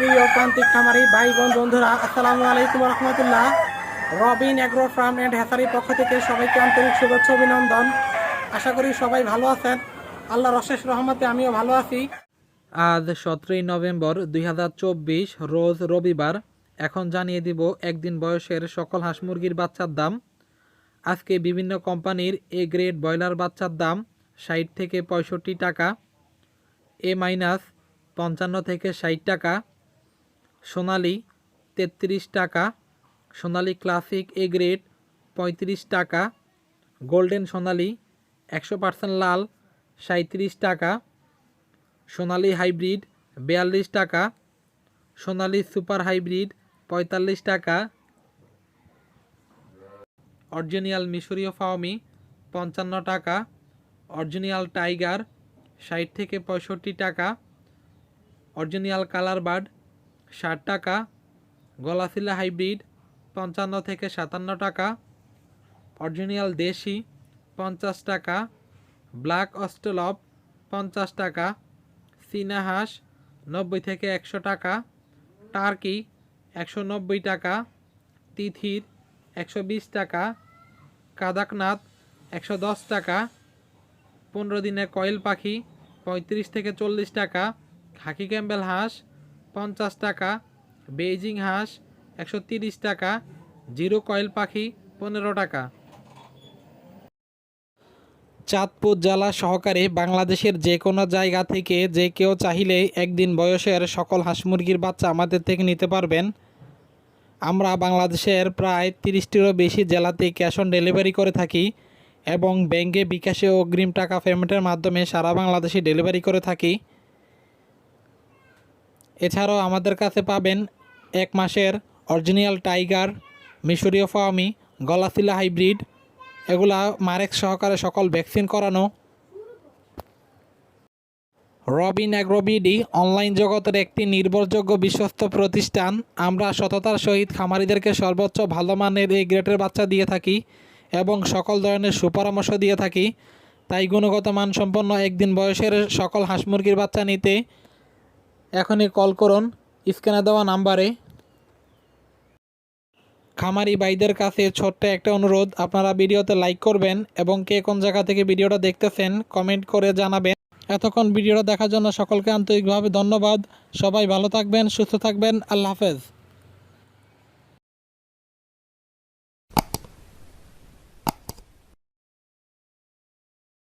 প্রিয় প্রান্তিক খামারি ভাই বোন বন্ধুরা, আসসালামু আলাইকুম রহমতুল্লাহ। রবিন অ্যাগ্রো ফার্ম অ্যান্ড হ্যাসারির পক্ষ থেকে সবাইকে আন্তরিক শুভেচ্ছা অভিনন্দন। আশা করি সবাই ভালো আছেন। আল্লাহর অশেষ রহমতে আমিও ভালো আছি। আজ সতেরোই নভেম্বর দু হাজার চব্বিশ, রোজ রবিবার। এখন জানিয়ে দিব একদিন বয়সের সকল হাঁস মুরগির বাচ্চার দাম। আজকে বিভিন্ন কোম্পানির এ গ্রেড ব্রয়লার বাচ্চার দাম ষাট থেকে পঁয়ষট্টি টাকা, এ মাইনাস পঞ্চান্ন থেকে ষাট টাকা। সোনালি, তেত্রিশ টাকা। সোনালি ক্লাসিক এ গ্রেড, পঁয়ত্রিশ টাকা। গোল্ডেন সোনালি, একশো পার্সেন্ট লাল সাঁত্রিশ টাকা। সোনালি হাইব্রিড, বিয়াল্লিশ টাকা। সোনালি সুপার হাইব্রিড, পঁয়তাল্লিশ টাকা। অরিজিনাল মিশরীয় ফাওমি, পঞ্চান্ন টাকা। অরিজিনাল টাইগার, ষাট থেকে পঁয়ষট্টি টাকা। অরিজিনাল কালার বার্ড ষাট টাকা, গলাফিলা হাইব্রিড পঞ্চান্ন থেকে সাতান্ন টাকা, অরিজিনাল দেশি পঞ্চাশ টাকা, ব্ল্যাক অস্ট্রলপ পঞ্চাশ টাকা, চীনা হাঁস নব্বই থেকে একশো টাকা, টার্কি একশো নব্বই টাকা, তিথির একশো বিশ টাকা, কাদাকনাথ একশো দশ টাকা, পনেরো দিনে কয়েল পাখি পঁয়ত্রিশ থেকে চল্লিশ টাকা, খাকি ক্যাম্বেল হাঁস পঞ্চাশ টাকা, বেইজিং হাঁস একশো তিরিশ টাকা, জিরো কয়েল পাখি পনেরো টাকা। চাঁদপুর জেলা সহকারে বাংলাদেশের যে কোনো জায়গা থেকে যে কেউ চাইলে একদিন বয়সের সকল হাঁস মুরগির বাচ্চা আমাদের থেকে নিতে পারবেন। আমরা বাংলাদেশের প্রায় তিরিশটিরও বেশি জেলাতে ক্যাশ অন ডেলিভারি করে থাকি এবং ব্যাংকে বিকাশে অগ্রিম টাকা পেমেন্টের মাধ্যমে সারা বাংলাদেশে ডেলিভারি করে থাকি। এছাড়াও আমাদের কাছে পাবেন এক মাসের অরিজিনাল টাইগার, মিশরীয় ফাওমি গলাসিলা হাইব্রিড। এগুলা মারেক সহকারে সকল ভ্যাকসিন করানো। রবিন অ্যাগ্রোবিডি অনলাইন জগতের একটি নির্ভরযোগ্য বিশ্বস্ত প্রতিষ্ঠান। আমরা সততার সহিত খামারিদেরকে সর্বোচ্চ ভালো মানের এই গ্রেটের বাচ্চা দিয়ে থাকি এবং সকল ধরনের সুপরামর্শ দিয়ে থাকি। তাই গুণগত মানসম্পন্ন একদিন বয়সের সকল হাঁস মুরগির বাচ্চা নিতে এখনই কল করুন, স্ক্যানে দেওয়া নাম্বারে। খামারি ভাইদের কাছে ছোট্ট একটা অনুরোধ, আপনারা ভিডিওতে লাইক করবেন এবং কে কোন জায়গা থেকে ভিডিওটা দেখতেছেন কমেন্ট করে জানাবেন। এতক্ষণ ভিডিওটা দেখার জন্য সকলকে আন্তরিকভাবে ধন্যবাদ। সবাই ভালো থাকবেন, সুস্থ থাকবেন, আল্লাহ হাফেজ।